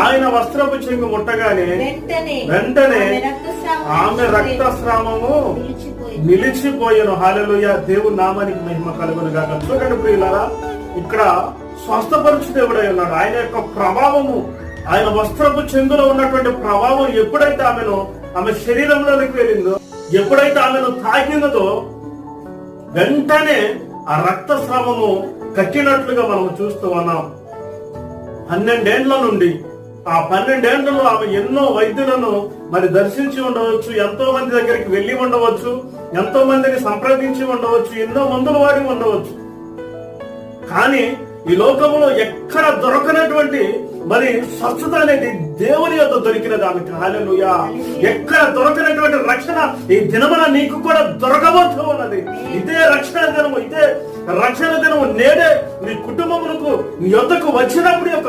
ఆయన వస్త్రపు చెంగు ముట్టగానే వెంటనే ఆమె రక్తస్రావం ఆమె రక్తస్రావము నిలిచిపోయాను. హాలెలుయ దేవుని నామానికి మహిమ కలుగును గాక చూడండి ప్రియులారా ఇక్కడ స్వస్థపరచు దేవుడై ఉన్నాడు. ఆయన యొక్క ప్రభావము ఆయన వస్త్రపు చెంగులో ఉన్నటువంటి ప్రభావం ఎప్పుడైతే ఆమెను ఆమె శరీరంలోనికి వెళ్ళిందో ఎప్పుడైతే ఆమెను తాకిందో వెంటనే ఆ రక్తస్రావము కట్టినట్లుగా మనం చూస్తూ ఉన్నాం. పన్నెండేండ్ల నుండి ఆ పన్నెండేళ్ళలో ఆమె ఎన్నో వైద్యులను మరి దర్శించి ఉండవచ్చు ఎంతో మంది దగ్గరికి వెళ్ళి ఉండవచ్చు ఎంతో మందిని సంప్రదించి ఉండవచ్చు ఎన్నో మందులు వాడి ఉండవచ్చు. కానీ ఈ లోకంలో ఎక్కడ దొరకనటువంటి మరి స్వచ్ఛత అనేది దేవుని యొక్క దొరికినది ఆమె హాలెలుయా ఎక్కడ దొరకనటువంటి రక్షణ ఈ దినమున నీకు కూడా దొరకబోతూ ఉన్నది. ఇదే రక్షణ దినము ఇదే రక్షణ దినము నేడే నీ కుటుంబమునకు నీ యొద్దకు వచ్చినప్పుడు యొక్క